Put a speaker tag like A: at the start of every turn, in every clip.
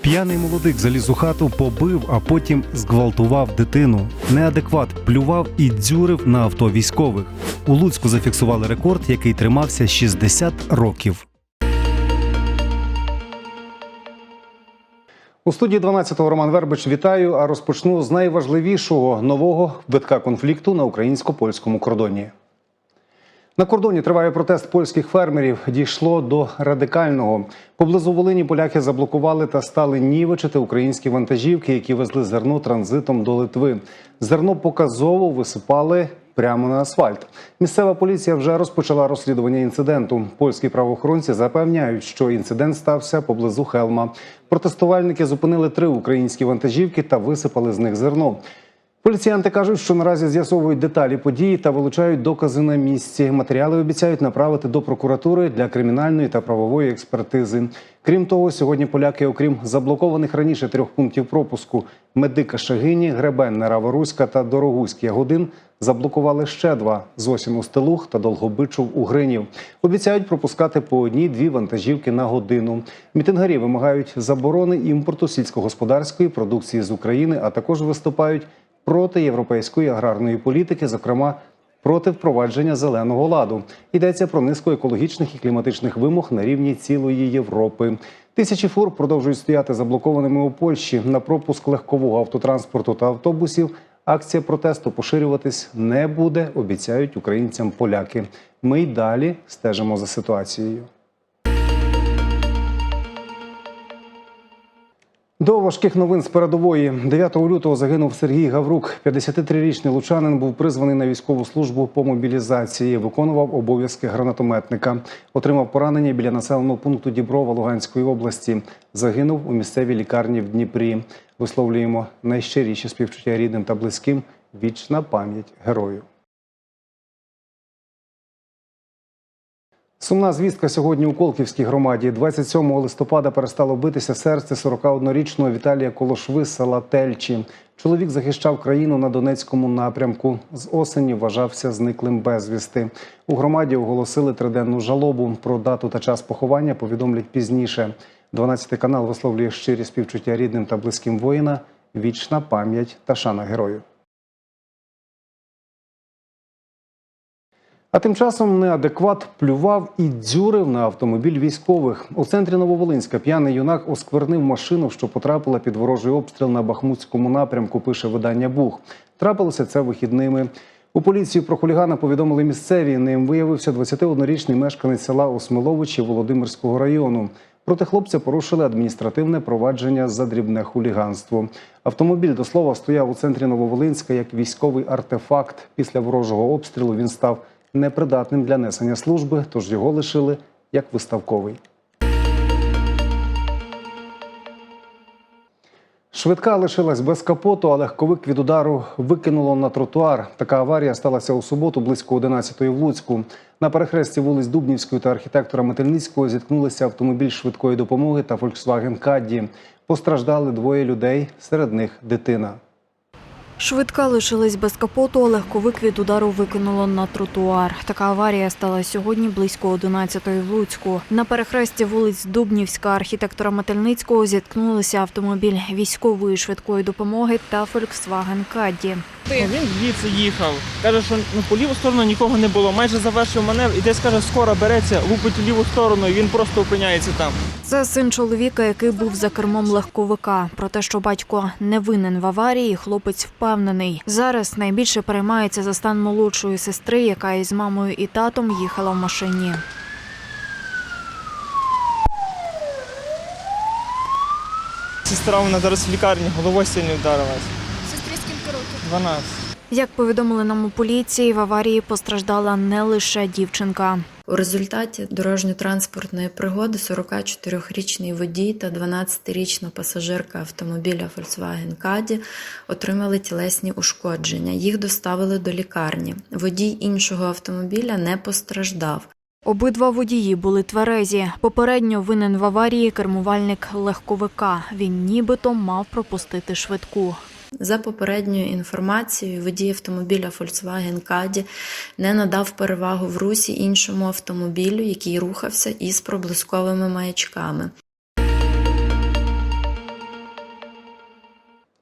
A: П'яний молодик заліз у хату, побив, а потім зґвалтував дитину. Неадекват плював і дзюрив на авто військових. У Луцьку зафіксували рекорд, який тримався 60 років. У студії 12-го Роман Вербич вітаю. А розпочну з найважливішого нового витка конфлікту на українсько-польському кордоні. На кордоні триває протест польських фермерів. Дійшло до радикального. Поблизу Волині поляки заблокували та стали нівечити українські вантажівки, які везли зерно транзитом до Литви. Зерно показово висипали прямо на асфальт. Місцева поліція вже розпочала розслідування інциденту. Польські правоохоронці запевняють, що інцидент стався поблизу Хелма. Протестувальники зупинили три українські вантажівки та висипали з них зерно. Поліціянти кажуть, що наразі з'ясовують деталі події та вилучають докази на місці. Матеріали обіцяють направити до прокуратури для кримінальної та правової експертизи. Крім того, сьогодні поляки, окрім заблокованих раніше трьох пунктів пропуску Медика Шагині, Гребенна Раворуська та Дорогуськ Ягодин, заблокували ще два Зосім Устелух та Долгобичов Угринів. Обіцяють пропускати по одній-дві вантажівки на годину. Мітингарі вимагають заборони імпорту сільськогосподарської продукції з України, а також виступають проти європейської аграрної політики, зокрема проти впровадження зеленого ладу. Йдеться про низку екологічних і кліматичних вимог на рівні цілої Європи. Тисячі фур продовжують стояти заблокованими у Польщі на пропуск легкового автотранспорту та автобусів. Акція протесту поширюватись не буде, обіцяють українцям поляки. Ми й далі стежимо за ситуацією. До важких новин з передової 9 лютого загинув Сергій Гаврук. 53-річний лучанин був призваний на військову службу по мобілізації. Виконував обов'язки гранатометника. Отримав поранення біля населеного пункту Діброва Луганської області. Загинув у місцевій лікарні в Дніпрі. Висловлюємо найщиріші співчуття рідним та близьким. Вічна пам'ять герою. Сумна звістка сьогодні у Колківській громаді. 27 листопада перестало битися серце 41-річного Віталія Колошви з села Тельчі. Чоловік захищав країну на Донецькому напрямку. З осені вважався зниклим безвісти. У громаді оголосили триденну жалобу. Про дату та час поховання повідомлять пізніше. 12 канал висловлює щирі співчуття рідним та близьким воїна. Вічна пам'ять та шана герою. А тим часом неадекват плював і дзюрив на автомобіль військових. У центрі Нововолинська п'яний юнак осквернив машину, що потрапила під ворожий обстріл на Бахмутському напрямку. Пише видання Бух. Трапилося це вихідними. У поліції про хулігана повідомили місцеві. Ним виявився 21-річний мешканець села Осмиловичі Володимирського району. Проти хлопця порушили адміністративне провадження за дрібне хуліганство. Автомобіль до слова стояв у центрі Нововолинська як військовий артефакт. Після ворожого обстрілу він став непридатним для несення служби, тож його лишили як виставковий. Швидка лишилась без капоту, а легковик від удару викинуло на тротуар. Така аварія сталася у суботу близько 11-ї в Луцьку. На перехресті вулиць Дубнівської та архітектора Метельницького зіткнулися автомобіль швидкої допомоги та Volkswagen Caddy. Постраждали двоє людей, серед них дитина.
B: Швидка лишилась без капоту, а легковик від удару викинуло на тротуар. Така аварія стала сьогодні близько 11-ї в Луцьку. На перехресті вулиць Дубнівська, архітектора Метельницького зіткнулися автомобіль військової швидкої допомоги та Volkswagen Caddy.
C: Ну, Він звідси їхав. Каже, що ну, по ліву сторону нікого не було. Майже завершив маневр і десь каже, скоро береться, лупить в ліву сторону, і він просто опиняється там.
B: Це син чоловіка, який був за кермом легковика. Про те, що батько не винен в аварії, хлопець впевнений. Зараз найбільше переймається за стан молодшої сестри, яка із мамою і татом їхала в машині.
C: Сестра вона зараз в лікарні, головою сильно вдарилась.
D: Сестрі скільки років?
C: 12.
B: Як повідомили нам у поліції, в аварії постраждала не лише дівчинка.
E: У результаті дорожньо-транспортної пригоди 44-річний водій та 12-річна пасажирка автомобіля Volkswagen Caddy отримали тілесні ушкодження. Їх доставили до лікарні. Водій іншого автомобіля не постраждав.
B: Обидва водії були тверезі. Попередньо винен в аварії кермувальник легковика. Він нібито мав пропустити швидку.
E: За попередньою інформацією, водій автомобіля Volkswagen Caddy не надав перевагу в русі іншому автомобілю, який рухався із проблисковими маячками.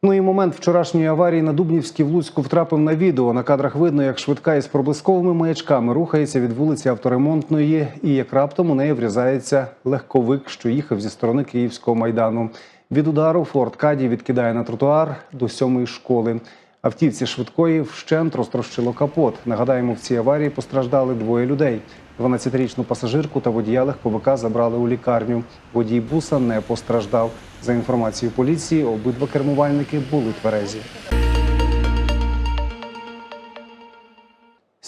A: Ну і момент вчорашньої аварії на Дубнівській в Луцьку втрапив на відео. На кадрах видно, як швидка із проблисковими маячками рухається від вулиці Авторемонтної, і як раптом у неї врізається легковик, що їхав зі сторони Київського майдану. Від удару Форд Каді відкидає на тротуар до сьомої школи. Автівці швидкої вщент розтрощило капот. Нагадаємо, в цій аварії постраждали двоє людей. 12-річну пасажирку та водія легковика забрали у лікарню. Водій буса не постраждав. За інформацією поліції, обидва кермувальники були тверезі.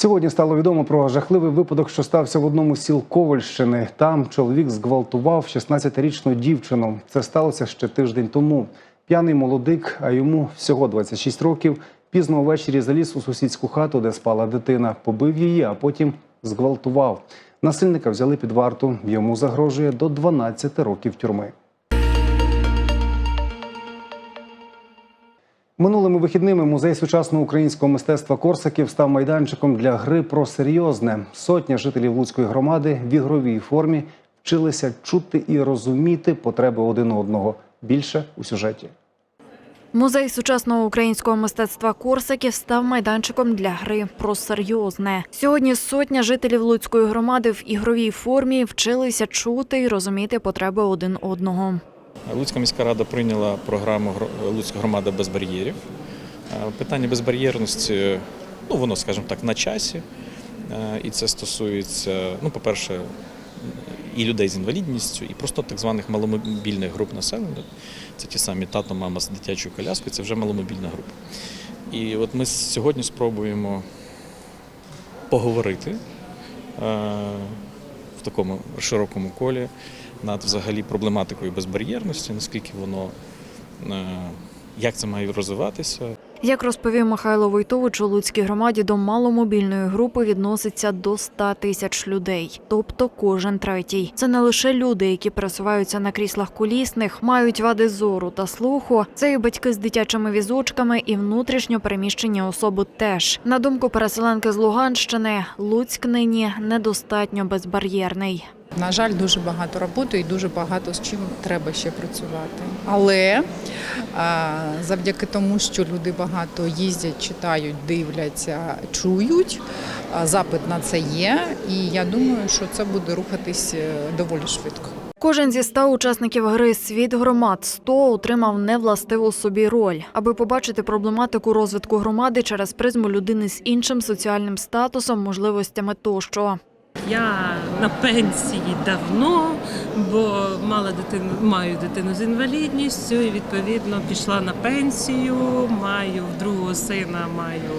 A: Сьогодні стало відомо про жахливий випадок, що стався в одному з сіл Ковальщини. Там чоловік зґвалтував 16-річну дівчину. Це сталося ще тиждень тому. П'яний молодик, а йому всього 26 років. Пізно ввечері заліз у сусідську хату, де спала дитина, побив її, а потім зґвалтував. Насильника взяли під варту. Йому загрожує до 12 років тюрми. Минулими вихідними музей сучасного українського мистецтва Корсаків став майданчиком для гри про серйозне. Сотня жителів Луцької громади в ігровій формі вчилися чути і розуміти потреби один одного. Більше у сюжеті.
B: Музей сучасного українського мистецтва Корсаків став майданчиком для гри про серйозне. Сьогодні сотня жителів Луцької громади в ігровій формі вчилися чути і розуміти потреби один одного.
D: Луцька міська рада прийняла програму Луцька громада без бар'єрів. Питання безбар'єрності, ну воно, скажімо так, на часі. І це стосується, ну, по-перше, і людей з інвалідністю, і просто так званих маломобільних груп населення. Це ті самі тато, мама з дитячою коляскою, це вже маломобільна група. І от ми сьогодні спробуємо поговорити в такому широкому колі над взагалі проблематикою безбар'єрності, наскільки воно е, як це має розвиватися,
B: Як розповів Михайло Войтович, у Луцькій громаді до маломобільної групи відноситься до 100 тисяч людей, тобто кожен третій. Це не лише люди, які пересуваються на кріслах колісних, мають вади зору та слуху. Це і батьки з дитячими візочками, і внутрішньо переміщені особи теж. На думку переселенки з Луганщини, Луцьк нині недостатньо безбар'єрний.
F: На жаль, дуже багато роботи і дуже багато з чим треба ще працювати. Але завдяки тому, що люди багато їздять, читають, дивляться, чують, запит на це є. І я думаю, що це буде рухатись е, доволі швидко.
B: Кожен зі ста учасників гри Світ громад 100 отримав невластиву собі роль, аби побачити проблематику розвитку громади через призму людини з іншим соціальним статусом, можливостями тощо.
G: Я на пенсії давно, бо мала дитину, маю дитину з інвалідністю і відповідно пішла на пенсію. Маю другого сина, маю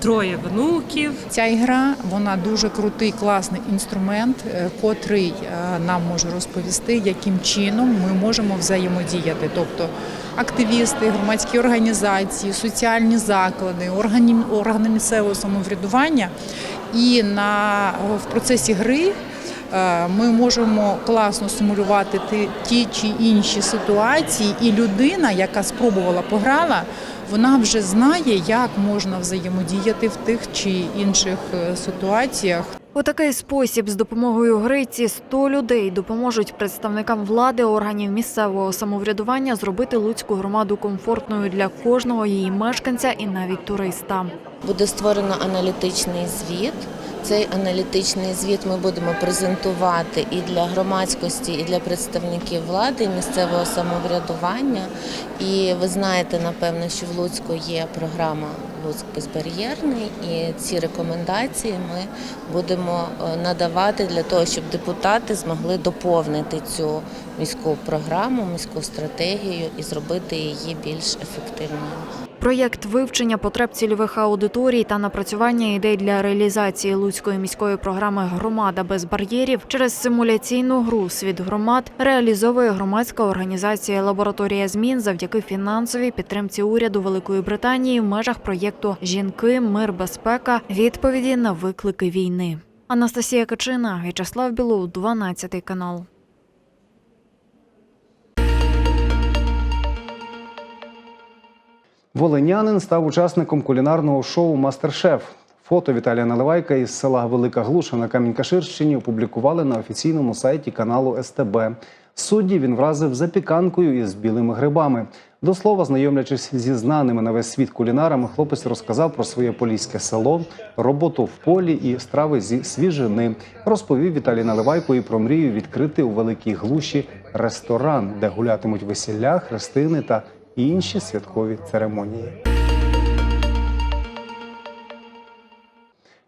G: троє внуків.
F: Ця ігра вона дуже крутий, класний інструмент, е, котрий е, нам може розповісти, яким чином ми можемо взаємодіяти. Тобто активісти, громадські організації, соціальні заклади, органи, органи місцевого самоврядування. І на в процесі гри е, ми можемо класно симулювати ті, чи інші ситуації, і людина, яка спробувала пограла, вона вже знає, як можна взаємодіяти в тих чи інших е, ситуаціях.
B: У такий спосіб з допомогою гри ці 100 людей допоможуть представникам влади, органів місцевого самоврядування зробити Луцьку громаду комфортною для кожного її мешканця і навіть туриста.
H: Буде створено аналітичний звіт. Цей аналітичний звіт ми будемо презентувати і для громадськості, і для представників влади, і місцевого самоврядування. І ви знаєте, напевно, що в Луцьку є програма Луцьк безбар'єрний, і ці рекомендації ми будемо е, надавати для того, щоб депутати змогли доповнити цю міську програму, міську стратегію і зробити її більш ефективною.
B: Проєкт вивчення потреб цільових аудиторій та напрацювання ідей для реалізації Луцької міської програми Громада без бар'єрів через симуляційну гру Світ громад реалізовує громадська організація Лабораторія змін завдяки фінансовій підтримці уряду Великої Британії в межах проєкту Жінки, мир, безпека відповіді на виклики війни. Анастасія Качина, В'ячеслав Білов, 12 канал.
A: Волинянин став учасником кулінарного шоу Мастер-шеф. Фото Віталія Наливайка із села Велика Глуша на Камінь-Каширщині опублікували на офіційному сайті каналу СТБ. Судді він вразив запіканкою із білими грибами. До слова, знайомлячись зі знаними на весь світ кулінарами, хлопець розказав про своє поліське село, роботу в полі і страви зі свіжини. Розповів Віталій Наливайко і про мрію відкрити у великій глуші ресторан, де гулятимуть весілля, хрестини та інші святкові церемонії.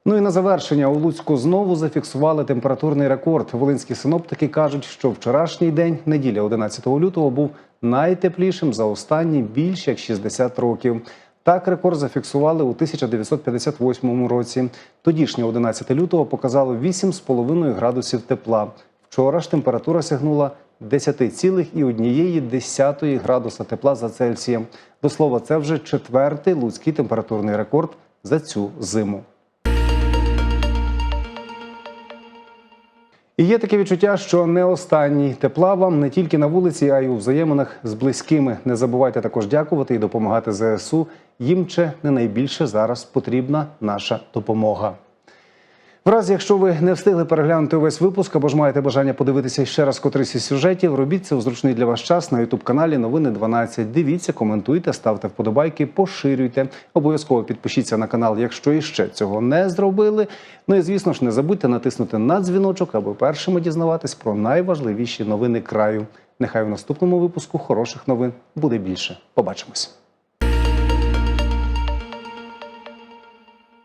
A: Ну і на завершення у Луцьку знову зафіксували температурний рекорд. Волинські синоптики кажуть, що вчорашній день, неділя 11 лютого, був найтеплішим за останні більш як 60 років. Так рекорд зафіксували у 1958 році. Тодішнє 11 лютого показало 8,5 градусів тепла. Вчора ж температура сягнула 10,1 градуса тепла за Цельсієм. До слова, це вже четвертий луцький температурний рекорд за цю зиму. І є таке відчуття, що не останній тепла вам не тільки на вулиці, а й у взаєминах з близькими. Не забувайте також дякувати і допомагати ЗСУ. Їм чи не найбільше зараз потрібна наша допомога. В разі, якщо ви не встигли переглянути увесь випуск або ж маєте бажання подивитися ще раз котрийсь із сюжетів, робіть це у зручний для вас час на ютуб каналі Новини 12. Дивіться, коментуйте, ставте вподобайки, поширюйте. Обов'язково підпишіться на канал, якщо іще цього не зробили. Ну і звісно ж, не забудьте натиснути на дзвіночок, аби першими дізнаватись про найважливіші новини краю. Нехай у наступному випуску хороших новин буде більше. Побачимось.